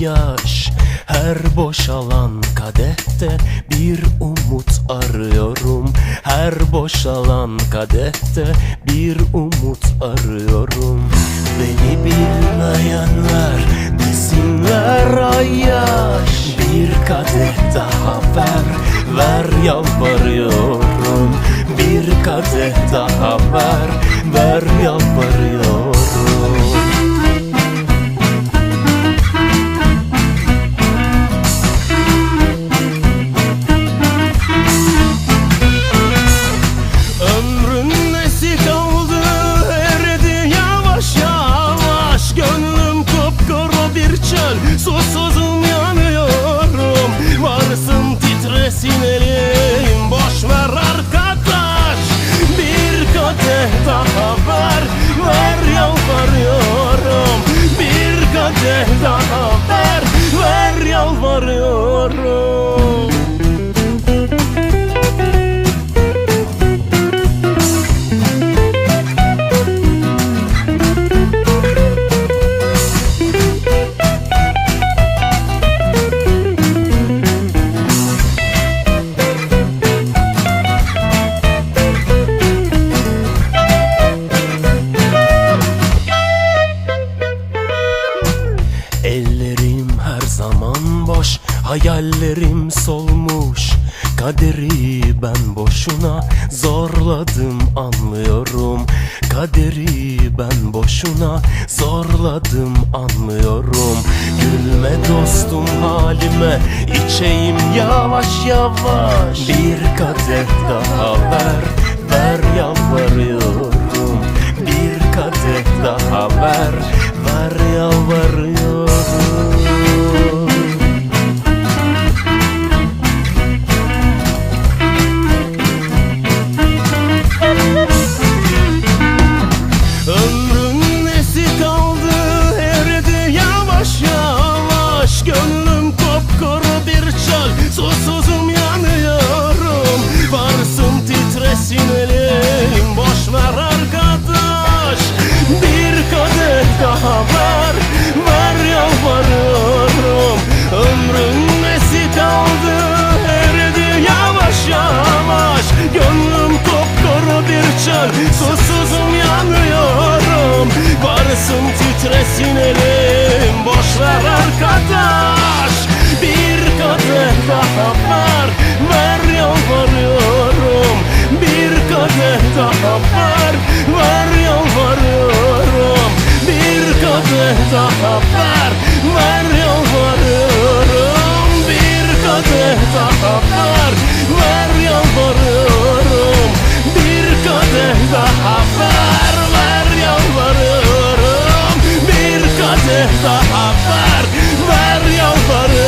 yaş. Her boşalan kadehte bir umut arıyorum. Her boşalan kadehte bir umut arıyorum. Beni bilmeyenler desinler ay yaş Bir kadeh daha ver, ver yalvarıyorum. Bir kadeh daha ver, ver yalvarıyorum kadeh daha Hayallerim solmuş Kaderi ben boşuna zorladım anlıyorum. Kaderi ben boşuna zorladım anlıyorum. Gülme dostum halime içeyim yavaş yavaş. Bir kadeh daha ver ver yalvarıyorum. Bir kadeh daha ver ver yalvarıyorum çöl susuzum yanıyorum. Varsın titresin elim. Boş ver arkadaş. Bir kadeh daha ver ver yalvarıyorum. Bir kadeh daha ver ver yalvarıyorum. Bir kadeh daha ver ver yalvarıyorum. Bir kadeh daha ver ver yalvarıyorum daha ver Ver yalvarırım.